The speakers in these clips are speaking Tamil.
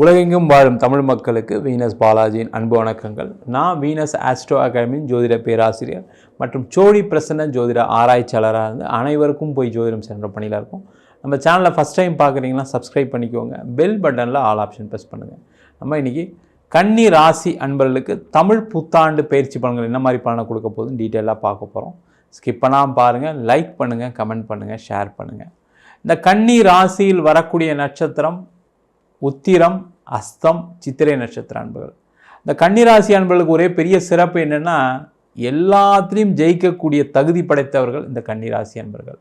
உலகெங்கும் வாழும் தமிழ் மக்களுக்கு வீனஸ் பாலாஜியின் அன்பு வணக்கங்கள். நான் வீனஸ் ஆஸ்ட்ரோ அகாடமியின் ஜோதிட பேராசிரியர் மற்றும் சோழி பிரசன்ன ஜோதிட ஆராய்ச்சியாளராக இருந்து அனைவருக்கும் போய் ஜோதிடம் சென்ற பணியில் இருக்கும். நம்ம சேனலை ஃபஸ்ட் டைம் பார்க்குறீங்கன்னா சப்ஸ்கிரைப் பண்ணிக்கோங்க. பெல் பட்டனில் ஆல் ஆப்ஷன் ப்ரெஸ் பண்ணுங்கள் நம்ம இன்றைக்கி கன்னி ராசி அன்பர்களுக்கு தமிழ் புத்தாண்டு பயிற்சி பலன்கள் என்ன மாதிரி பலனை கொடுக்க போகுதுன்னு டீட்டெயிலாக பார்க்க போகிறோம் ஸ்கிப் பண்ணாமல் பாருங்கள் லைக் பண்ணுங்கள் கமெண்ட் பண்ணுங்கள் ஷேர் பண்ணுங்கள் இந்த கன்னி ராசியில் வரக்கூடிய நட்சத்திரம் உத்திரம் அஸ்தம் சித்திரை நட்சத்திர அன்புகள். இந்த கன்னிராசி அன்பர்களுக்கு ஒரே பெரிய சிறப்பு என்னென்னா எல்லாத்துலேயும் ஜெயிக்கக்கூடிய தகுதி படைத்தவர்கள் இந்த கன்னிராசி அன்பர்கள்.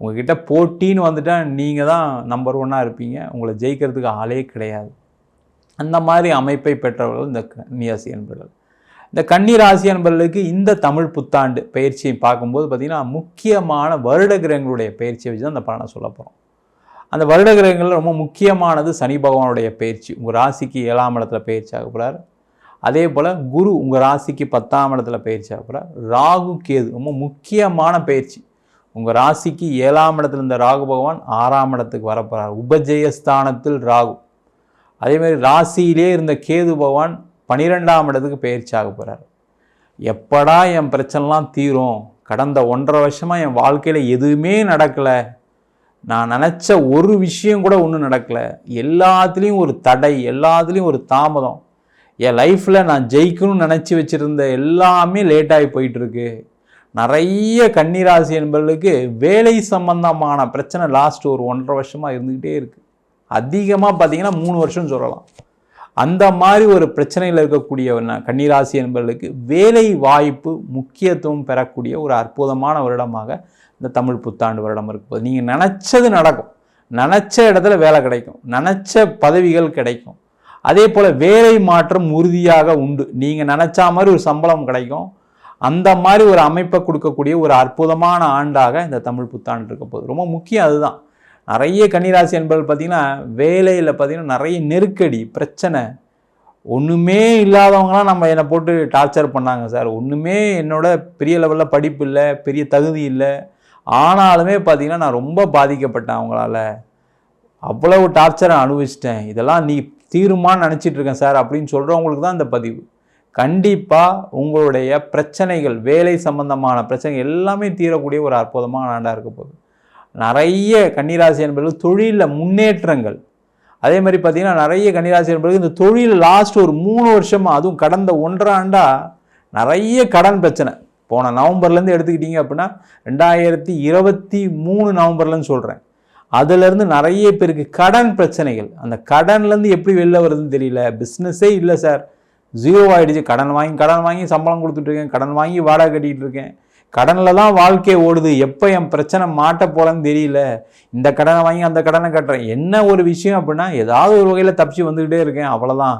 உங்ககிட்ட போட்டின்னு வந்துட்டால் நீங்கள் தான் நம்பர் ஒன்னாக இருப்பீங்க. உங்களை ஜெயிக்கிறதுக்கு ஆளே கிடையாது. அந்த மாதிரி அமைப்பை பெற்றவர்கள் இந்த கன்னிராசி அன்பர்கள். இந்த கன்னிராசி அன்பர்களுக்கு இந்த தமிழ் புத்தாண்டு பயிற்சியை பார்க்கும்போது பார்த்திங்கன்னா முக்கியமான வருட கிரகங்களுடைய பயிற்சியை வச்சு தான் அந்த பலனை சொல்ல போகிறோம் அந்த வருட கிரகங்களில் ரொம்ப முக்கியமானது சனி பகவானுடைய பயிற்சி. உங்கள் ராசிக்கு ஏழாம் இடத்துல பயிற்சி ஆக போகிறார் அதே போல் குரு உங்கள் ராசிக்கு பத்தாம் இடத்துல பயிற்சி ஆக போகிறார் ராகு கேது ரொம்ப முக்கியமான பயிற்சி. உங்கள் ராசிக்கு ஏழாம் இடத்துல இருந்த ராகு பகவான் ஆறாம் இடத்துக்கு வரப்போகிறார் உபஜெயஸ்தானத்தில் ராகு. அதேமாதிரி ராசியிலே இருந்த கேது பகவான் பனிரெண்டாம் இடத்துக்கு பயிற்சி ஆக போகிறார் எப்படா என் பிரச்சனைலாம் தீரும்? கடந்த ஒன்றரை வருஷமாக என் வாழ்க்கையில் எதுவுமே நடக்கலை. நான் நினச்ச ஒரு விஷயம் கூட ஒன்றும் நடக்கலை. எல்லாத்துலேயும் ஒரு தடை எல்லாத்துலேயும் ஒரு தாமதம். என் லைஃப்பில் நான் ஜெயிக்கணும்னு நினச்சி வச்சுருந்த எல்லாமே லேட்டாகி போயிட்டுருக்கு. நிறைய கன்னிராசி என்பவர்களுக்கு வேலை சம்பந்தமான பிரச்சனை லாஸ்ட் ஒரு ஒன்றரை வருஷமாக இருந்துக்கிட்டே இருக்குது அதிகமாக பார்த்திங்கன்னா மூணு வருஷம் சொல்லலாம். அந்த மாதிரி ஒரு பிரச்சனையில் இருக்கக்கூடிய கன்னிராசி என்பவர்களுக்கு வேலை வாய்ப்பு முக்கியத்துவம் பெறக்கூடிய ஒரு அற்புதமான வருடமாக இந்த தமிழ் புத்தாண்டு வருடம் இருக்கும் நீங்கள் நினச்சது நடக்கும். நினச்ச இடத்துல வேலை கிடைக்கும். நினச்ச பதவிகள் கிடைக்கும். அதே போல் வேலை மாற்றம் உறுதியாக உண்டு. நீங்கள் நினச்சா மாதிரி ஒரு சம்பளம் கிடைக்கும். அந்த மாதிரி ஒரு அமைப்பை கொடுக்கக்கூடிய ஒரு அற்புதமான ஆண்டாக இந்த தமிழ் புத்தாண்டு இருக்க போகுது. ரொம்ப முக்கியம் அதுதான். நிறைய கன்னிராசி என்பது பார்த்திங்கன்னா வேலையில் பார்த்திங்கன்னா நிறைய நெருக்கடி பிரச்சனை. ஒன்றுமே இல்லாதவங்களாம் நம்ம என்னை போட்டு டார்ச்சர் பண்ணாங்க சார். ஒன்றுமே என்னோட பெரிய லெவலில் படிப்பு இல்லை பெரிய தகுதி இல்லை. ஆனாலுமே பார்த்தீங்கன்னா நான் ரொம்ப பாதிக்கப்பட்டேன் அவங்களால. அவ்வளவு டார்ச்சரை அனுபவிச்சிட்டேன். இதெல்லாம் நீ தீருமான்னு நினச்சிட்டு இருக்கேன் சார் அப்படின்னு சொல்கிறவங்களுக்கு தான் இந்த பதிவு. கண்டிப்பாக உங்களுடைய பிரச்சனைகள் வேலை சம்பந்தமான பிரச்சனைகள் எல்லாமே தீரக்கூடிய ஒரு அற்புதமான ஆண்டாக இருக்க போகுது. நிறைய கன்னிராசி என்பது தொழிலில் முன்னேற்றங்கள். அதே மாதிரி பார்த்திங்கன்னா நிறைய கன்னிராசி என்பது இந்த தொழில் லாஸ்ட் ஒரு மூணு வருஷமாக அதுவும் கடந்த ஒன்றாண்டா நிறைய கடன் பிரச்சனை. போன நவம்பர்லேருந்து எடுத்துக்கிட்டிங்க அப்படின்னா ரெண்டாயிரத்தி இருபத்தி மூணு நவம்பர்லன்னு சொல்கிறேன் அதுலேருந்து நிறைய பேருக்கு கடன் பிரச்சனைகள். அந்த கடன்லேருந்து எப்படி வெளில வருதுன்னு தெரியல. பிஸ்னஸே இல்லை சார் ஜீரோ ஆகிடுச்சு கடன் வாங்கி கடன் வாங்கி சம்பளம் கொடுத்துட்ருக்கேன் கடன் வாங்கி வாடகை கட்டிகிட்டு இருக்கேன். கடனில் தான் வாழ்க்கை ஓடுது. எப்போ என் பிரச்சனை மாட்ட போலன்னு தெரியல. இந்த கடனை வாங்கி அந்த கடனை கட்டுறேன். என்ன ஒரு விஷயம் அப்படின்னா ஏதாவது ஒரு வகையில் தப்பிச்சு வந்துக்கிட்டே இருக்கேன். அவ்வளோதான்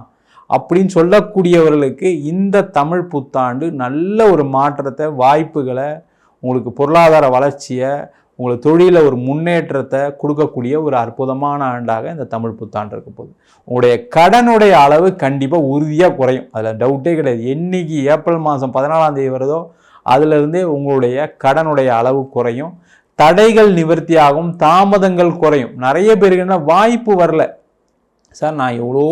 அப்படின்னு சொல்லக்கூடியவர்களுக்கு இந்த தமிழ் புத்தாண்டு நல்ல ஒரு மாற்றத்தை வாய்ப்புகளை உங்களுக்கு பொருளாதார வளர்ச்சியை உங்களுக்கு தொழிலில் ஒரு முன்னேற்றத்தை கொடுக்கக்கூடிய ஒரு அற்புதமான ஆண்டாக இந்த தமிழ் புத்தாண்டு இருக்க போகுது. உங்களுடைய கடனுடைய அளவு கண்டிப்பாக உறுதியாக குறையும். அதில் டவுட்டே கிடையாது. என்றைக்கு ஏப்ரல் மாதம் பதினாலாம் தேதி வருதோ அதிலிருந்தே உங்களுடைய கடனுடைய அளவு குறையும். தடைகள் நிவர்த்தியாகும் தாமதங்கள் குறையும். நிறைய பேருக்கு என்ன வாய்ப்பு வரல. சார் நான் எவ்வளோ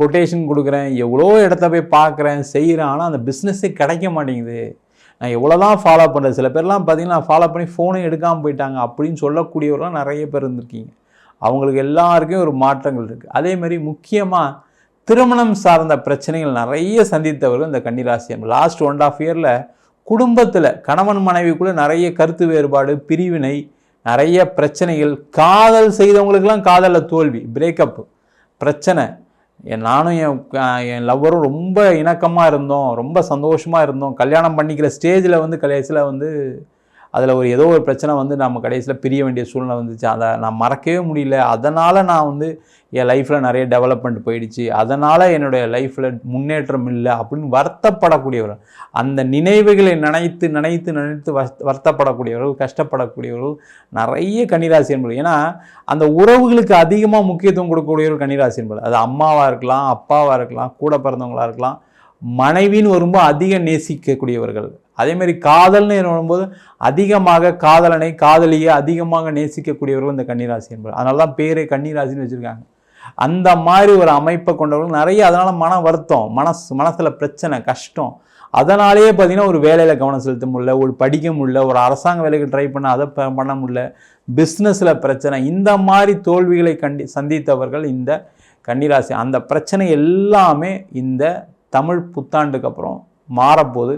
கொட்டேஷன் கொடுக்குறேன் எவ்வளோ இடத்த போய் பார்க்குறேன் செய்கிறேன் ஆனால் அந்த பிஸ்னஸே கிடைக்க மாட்டேங்குது. நான் எவ்வளோ தான் ஃபாலோ பண்ணுறது சில பேர்லாம் பார்த்தீங்கன்னா ஃபாலோ பண்ணி ஃபோனே எடுக்காமல் போயிட்டாங்க அப்படின்னு சொல்லக்கூடியவர்களாம் நிறைய பேர் இருந்திருக்கீங்க. அவங்களுக்கு எல்லாருக்கும் ஒரு மாற்றங்கள் இருக்குது அதே மாதிரி முக்கியமாக திருமணம் சார்ந்த பிரச்சனைகள் நிறைய சந்தித்தவர்கள் இந்த கன்னிராசி லாஸ்ட் ஒன் ஆஃப் இயரில் குடும்பத்தில் கணவன் மனைவிக்குள்ளே நிறைய கருத்து வேறுபாடு பிரிவினை நிறைய பிரச்சனைகள் காதல் செய்தவங்களுக்கெல்லாம் காதலில் தோல்வி பிரேக்கப் பிரச்சனை. என் நானும் என் என் லவ்வரும் ரொம்ப இணக்கமாக இருந்தோம் ரொம்ப சந்தோஷமாக இருந்தோம். கல்யாணம் பண்ணிக்கிற ஸ்டேஜில் வந்து கடைசியில் வந்து அதில் ஒரு ஏதோ ஒரு பிரச்சனை வந்து நம்ம கடைசியில் பிரிய வேண்டிய சூழ்நிலை வந்துச்சு. அதை நான் மறக்கவே முடியல. அதனால் நான் வந்து என் லைஃப்பில் நிறைய டெவலப்மெண்ட் போயிடுச்சு. அதனால் என்னுடைய லைஃப்பில் முன்னேற்றம் இல்லை அப்படின்னு வருத்தப்படக்கூடியவர்கள் அந்த நினைவுகளை நினைத்து நினைத்து நினைத்து வருத்தப்படக்கூடியவர்கள் கஷ்டப்படக்கூடியவர்கள் நிறைய கன்னிராசி என்பது. ஏன்னா அந்த உறவுகளுக்கு அதிகமாக முக்கியத்துவம் கொடுக்கக்கூடியவர்கள் கன்னிராசி என்பது. அது அம்மாவாக இருக்கலாம் அப்பாவாக இருக்கலாம் கூட பிறந்தவங்களாக இருக்கலாம் மனைவின்னு வரும்போது அதிக நேசிக்கக்கூடியவர்கள். அதேமாரி காதல்னு வரும்போது அதிகமாக காதலனை காதலியை அதிகமாக நேசிக்கக்கூடியவர்கள் இந்த கன்னிராசி என்பது அதனால தான் பேரே கன்னிராசின்னு வச்சுருக்காங்க. அந்த மாதிரி ஒரு அமைப்பை கொண்டவர்கள் நிறைய அதனால் மன வருத்தம் மனசு மனசில் பிரச்சனை கஷ்டம். அதனாலேயே பார்த்தீங்கன்னா ஒரு வேலையில் கவனம் செலுத்த முடியல ஒரு படிக்க முடியல ஒரு அரசாங்க வேலைக்கு ட்ரை பண்ண அதை பண்ண முடியல பிஸ்னஸில் பிரச்சனை. இந்த மாதிரி தோல்விகளை கண்டி சந்தித்தவர்கள் இந்த கன்னிராசி. அந்த பிரச்சனை எல்லாமே இந்த தமிழ் புத்தாண்டுக்கு அப்புறம் மாறப்போகுது.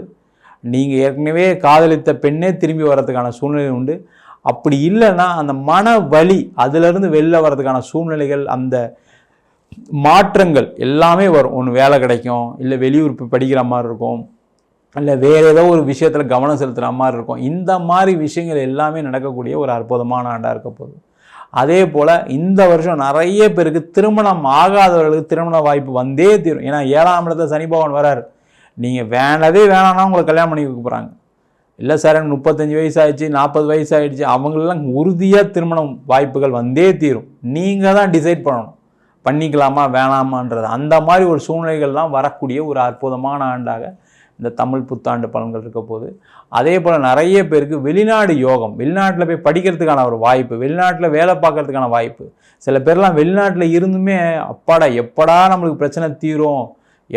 நீங்கள் ஏற்கனவே காதலித்த பெண்ணே திரும்பி வர்றதுக்கான சூழ்நிலை உண்டு. அப்படி இல்லைன்னா அந்த மன வலி அதிலிருந்து வெளில வர்றதுக்கான சூழ்நிலைகள் அந்த மாற்றங்கள் எல்லாமே வரும். ஒன்று வேலை கிடைக்கும் இல்லை வெளியூர் படிக்கிற மாதிரி இருக்கும் இல்லை வேறு ஏதோ ஒரு விஷயத்தில் கவனம் செலுத்துகிற மாதிரி இருக்கும். இந்த மாதிரி விஷயங்கள் எல்லாமே நடக்கக்கூடிய ஒரு அற்புதமான ஆண்டாக இருக்க போகுது. அதே போல் இந்த வருஷம் நிறைய பேருக்கு திருமணம் ஆகாதவர்களுக்கு திருமண வாய்ப்பு வந்தே தீரும். ஏன்னா ஏழாம் இடத்துல சனி பகவான் வராரு. நீங்கள் வேணதே வேணாம்னா உங்களை கல்யாணம் பண்ணி கொடுக்க போகிறாங்க இல்லை சார் எனக்கு முப்பத்தஞ்சு வயசு ஆயிடுச்சு நாற்பது வயசு ஆயிடுச்சு அவங்களெல்லாம் உறுதியாக திருமணம் வாய்ப்புகள் வந்தே தீரும். நீங்கள் தான் டிசைட் பண்ணணும். பண்ணிக்கலாமா வேணாமான்றது. அந்த மாதிரி ஒரு சூழ்நிலைகள்லாம் வரக்கூடிய ஒரு அற்புதமான ஆண்டாக இந்த தமிழ் புத்தாண்டு பலன்கள் இருக்க போது அதே போல் நிறைய பேருக்கு வெளிநாடு யோகம் வெளிநாட்டில் போய் படிக்கிறதுக்கான ஒரு வாய்ப்பு வெளிநாட்டில் வேலை பார்க்கறதுக்கான வாய்ப்பு. சில பேர்லாம் வெளிநாட்டில் இருந்துமே அப்பாடா எப்படா நம்மளுக்கு பிரச்சனை தீரும்?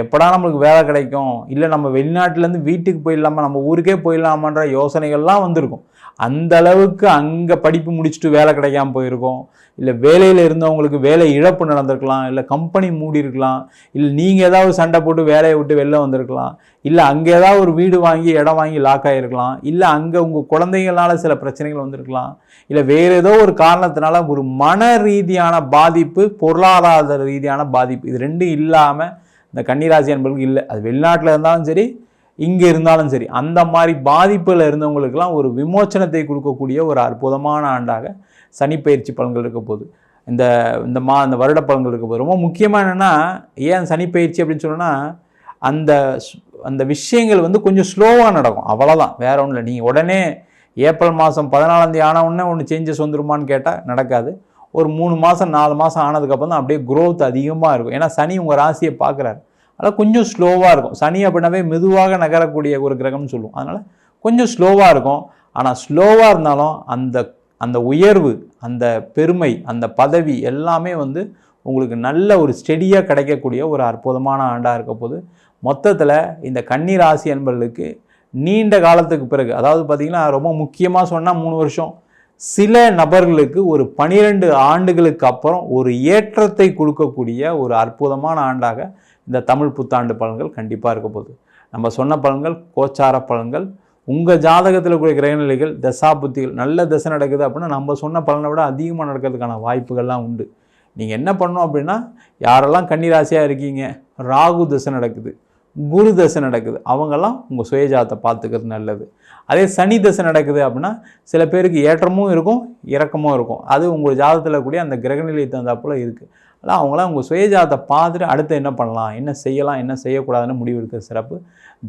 எப்படா நம்மளுக்கு வேலை கிடைக்கும்? இல்லை நம்ம வெளிநாட்டிலேருந்து வீட்டுக்கு போயிடலாமா? நம்ம ஊருக்கே போயிடலாமான்ற யோசனைகள்லாம் வந்திருக்கும். அந்த அளவுக்கு அங்கே படிப்பு முடிச்சுட்டு வேலை கிடைக்காம போயிருக்கோம். இல்லை வேலையில் இருந்தவங்களுக்கு வேலை இழப்பு நடந்திருக்கலாம். இல்லை கம்பெனி மூடி இருக்கலாம். இல்லை நீங்கள் ஏதாவது சண்டை போட்டு வேலையை விட்டு வெளில வந்திருக்கலாம். இல்லை அங்கே ஏதாவது ஒரு வீடு வாங்கி இடம் வாங்கி லாக் ஆகிருக்கலாம் இல்லை அங்கே உங்கள் குழந்தைங்களால சில பிரச்சனைகள் வந்திருக்கலாம். இல்லை வேறு ஏதோ ஒரு காரணத்தினால ஒரு மன ரீதியான பாதிப்பு பொருளாதார ரீதியான பாதிப்பு இது ரெண்டும் இல்லாமல் இந்த கன்னிராசி அன்பர்களுக்கு இல்லை. அது வெளிநாட்டில் இருந்தாலும் சரி இங்கே இருந்தாலும் சரி அந்த மாதிரி பாதிப்பில் இருந்தவங்களுக்கெல்லாம் ஒரு விமோச்சனத்தை கொடுக்கக்கூடிய ஒரு அற்புதமான ஆண்டாக சனிப்பயிற்சி பலன்கள் இருக்க போகுது. இந்த இந்த மா இந்த வருட பலன்கள் இருக்க போகுது. ரொம்ப முக்கியமாக என்னென்னா ஏன் சனிப்பயிற்சி அப்படின்னு சொன்னோன்னா அந்த அந்த விஷயங்கள் வந்து கொஞ்சம் ஸ்லோவாக நடக்கும். அவ்வளோதான் வேற ஒன்றும் இல்லை. நீங்கள் உடனே ஏப்ரல் மாதம் பதினாலாந்தேதி ஆன உடனே ஒன்று சேஞ்சஸ் வந்துருமான்னு கேட்டால் நடக்காது. ஒரு மூணு மாதம் நாலு மாதம் ஆனதுக்கப்புறம் தான் அப்படியே க்ரோத் அதிகமாக இருக்கும். ஏன்னா சனி உங்கள் ராசியை பார்க்குறாரு. அதனால் கொஞ்சம் ஸ்லோவாக இருக்கும். சனி அப்படின்னாவே மெதுவாக நகரக்கூடிய ஒரு கிரகம்னு சொல்லுவோம். அதனால் கொஞ்சம் ஸ்லோவாக இருக்கும். ஆனால் ஸ்லோவாக இருந்தாலும் அந்த அந்த உயர்வு அந்த பெருமை அந்த பதவி எல்லாமே வந்து உங்களுக்கு நல்ல ஒரு ஸ்டெடியாக கிடைக்கக்கூடிய ஒரு அற்புதமான ஆண்டாக இருக்க போது மொத்தத்தில் இந்த கன்னி ராசி என்பவர்களுக்கு நீண்ட காலத்துக்கு பிறகு அதாவது பார்த்திங்கன்னா ரொம்ப முக்கியமாக சொன்னால் மூணு வருஷம் சில நபர்களுக்கு ஒரு பனிரெண்டு ஆண்டுகளுக்கு அப்புறம் ஒரு ஏற்றத்தை கொடுக்கக்கூடிய ஒரு அற்புதமான ஆண்டாக இந்த தமிழ் புத்தாண்டு பலன்கள் கண்டிப்பாக இருக்க போகுது. நம்ம சொன்ன பலன்கள் கோச்சார பலன்கள் உங்கள் ஜாதகத்தில் கூடிய கிரகநிலைகள் தசாபுத்திகள் நல்ல தசை நடக்குது அப்படின்னா நம்ம சொன்ன பலனை விட அதிகமாக நடக்கிறதுக்கான வாய்ப்புகள்லாம் உண்டு. நீங்கள் என்ன பண்ணணும் அப்படின்னா யாரெல்லாம் கன்னிராசியாக இருக்கீங்க ராகு தசை நடக்குது. குரு தசை நடக்குது. அவங்கெல்லாம் உங்கள் சுயஜாதத்தை பார்த்துக்கிறது நல்லது. அதே சனி தசை நடக்குது அப்படின்னா சில பேருக்கு ஏற்றமும் இருக்கும் இறக்கமும் இருக்கும். அது உங்கள் ஜாதகத்தில் கூடிய அந்த கிரகநிலை தகுந்தாப்புல இருக்குது அதான் அவங்களாம் உங்கள் சுயஜாதத்தை பார்த்துட்டு அடுத்து என்ன பண்ணலாம் என்ன செய்யலாம் என்ன செய்யக்கூடாதுன்னு முடிவு எடுக்கிற சிறப்பு.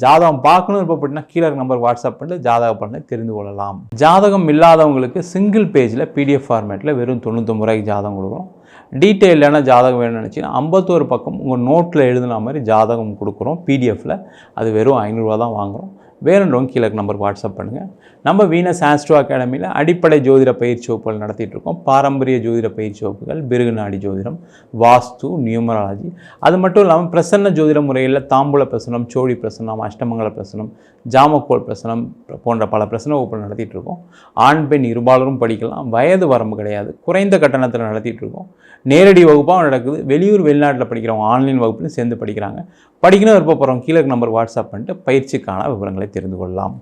ஜாதகம் பார்க்கணும் இருப்பப்பட்டுனா கீழே நம்பர் வாட்ஸ்அப் பண்ணிட்டு ஜாதக பண்ணி தெரிந்து கொள்ளலாம். ஜாதகம் இல்லாதவங்களுக்கு சிங்கிள் பேஜில் பிடிஎஃப் ஃபார்மேட்டில் வெறும் தொண்ணூத்தொம்பது ரூபாய்க்கு ஜாதகம் கொடுக்குறோம். டீட்டெயிலான ஜாதகம் வேணும்னு நினச்சிங்கன்னா ஐம்பத்தோரு பக்கம் உங்கள் நோட்டில் எழுதின மாதிரி ஜாதகம் கொடுக்குறோம் பிடிஎஃப்பில் அது வெறும் ஐநூறுரூவா தான் வாங்குகிறோம் வேணுன்றவங்க கீழே நம்பர் வாட்ஸ்அப் பண்ணுங்கள் நம்ம வீனஸ் ஆஸ்ட்ரோ அகாடமியில் அடிப்படை ஜோதிட பயிற்சி வகுப்புகள் நடத்திட்டு இருக்கோம். பாரம்பரிய ஜோதிட பயிற்சி வகுப்புகள் பிருகுநாடி ஜோதிடம் வாஸ்து நியூமராலஜி. அது மட்டும் இல்லாமல் பிரசன்ன ஜோதிட முறையில் தாம்பூல பிரசனம் சோழி பிரசனம் அஷ்டமங்கல பிரசனம் ஜாமக்கோல் பிரசனம் போன்ற பல பிரசன வகுப்புகள் நடத்திட்டு இருக்கோம். ஆண் பெண் இருபாலரும் படிக்கலாம். வயது வரம்பு கிடையாது. குறைந்த கட்டணத்தில் நடத்திட்டு இருக்கோம். நேரடி வகுப்பாக நடக்குது. வெளியூர் வெளிநாட்டில் படிக்கிறவங்க ஆன்லைன் வகுப்புலையும் சேர்ந்து படிக்கிறாங்க. படிக்கணும் விருப்பப்படுறவங்க கீழே நம்பர் வாட்ஸ்அப் பண்ணிட்டு பயிற்சிக்கான விவரங்களை தெரிந்து கொள்ளலாம்.